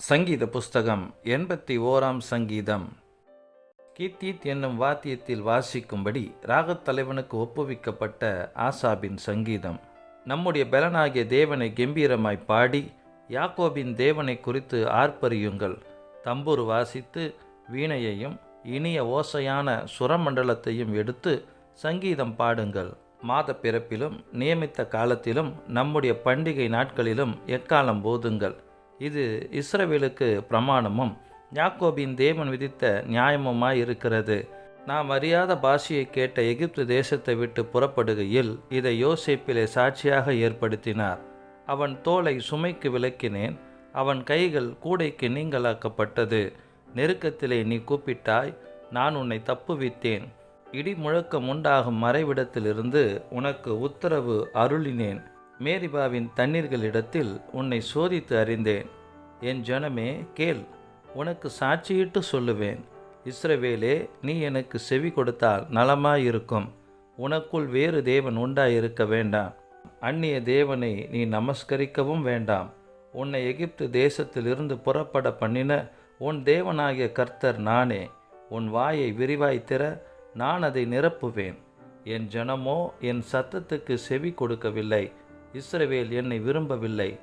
சங்கீத புஸ்தகம் எண்பத்தி ஓராம் சங்கீதம். கீத்தீத் என்னும் வாத்தியத்தில் வாசிக்கும்படி ராகத் தலைவனுக்கு ஒப்புவிக்கப்பட்ட ஆசாபின் சங்கீதம். நம்முடைய பலனாகிய தேவனை கெம்பீரமாய் பாடி யாக்கோபின் தேவனை குறித்து ஆர்ப்பரியுங்கள். தம்புரு வாசித்து வீணையையும் இனிய ஓசையான சுரமண்டலத்தையும் எடுத்து சங்கீதம் பாடுங்கள். மாத பிறப்பிலும் நியமித்த காலத்திலும் நம்முடைய பண்டிகை நாட்களிலும் எக்காலம் போதுங்கள். இது இஸ்ரவேலுக்கு பிரமாணமும் யாக்கோபின் தேவன் விதித்த நியாயமுமாய் இருக்கிறது. நாம் அறியாத பாஷையை கேட்ட எகிப்து தேசத்தை விட்டு புறப்படுகையில் இதை யோசிப்பிலே சாட்சியாக ஏற்படுத்தினார். அவன் தோலை சுமைக்கு விலக்கினேன் அவன் கைகள் கூடைக்கு நீங்களாக்கப்பட்டது நெருக்கத்திலே நீ கூப்பிட்டாய் நான் உன்னை தப்புவித்தேன். இடி முழக்கம் உண்டாகும் மறைவிடத்திலிருந்து உனக்கு உத்தரவு அருளினேன். மேரிபாவின் தண்ணீர்களிடத்தில் உன்னை சோதித்து அறிந்தேன். என் ஜனமே கேள் உனக்கு சாட்சியிட்டு சொல்லுவேன். இஸ்ரவேலே நீ எனக்கு செவி கொடுத்தால் நலமாயிருக்கும். உனக்குள் வேறு தேவன் உண்டாயிருக்க வேண்டாம். அந்நிய தேவனை நீ நமஸ்கரிக்கவும் வேண்டாம். உன்னை எகிப்து தேசத்திலிருந்து புறப்பட பண்ணின உன் தேவனாகிய கர்த்தர் நானே. உன் வாயை விரிவாய் திற நான் அதை நிரப்புவேன். என் ஜனமோ என் சத்தத்துக்கு செவி கொடுக்கவில்லை. இஸ்ரவேல் என்னை விரும்பவில்லை.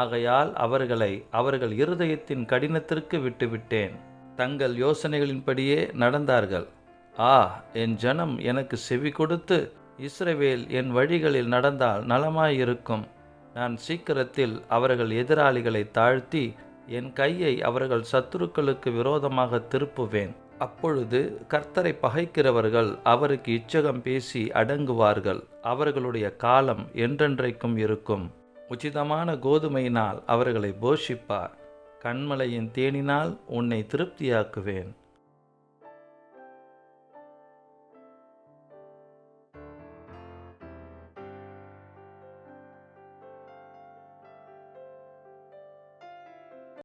ஆகையால் அவர்களை அவர்கள் இருதயத்தின் கடினத்திற்கு விட்டுவிட்டேன். தங்கள் யோசனைகளின்படியே நடந்தார்கள். ஆ என் ஜனம் எனக்கு செவி கொடுத்து இஸ்ரவேல் என் வழிகளில் நடந்தால் நலமாயிருக்கும். நான் சீக்கிரத்தில் அவர்கள் எதிராளிகளை தாழ்த்தி என் கையை அவர்கள் சத்துருக்களுக்கு விரோதமாக திருப்புவேன். அப்பொழுது கர்த்தரை பகைக்கிறவர்கள் அவருக்கு இச்சகம் பேசி அடங்குவார்கள். அவர்களுடைய காலம் என்றென்றைக்கும் இருக்கும். உச்சிதமான கோதுமையினால் அவர்களை போஷிப்பார். கண்மலையின் தேனினால் உன்னை திருப்தியாக்குவேன்.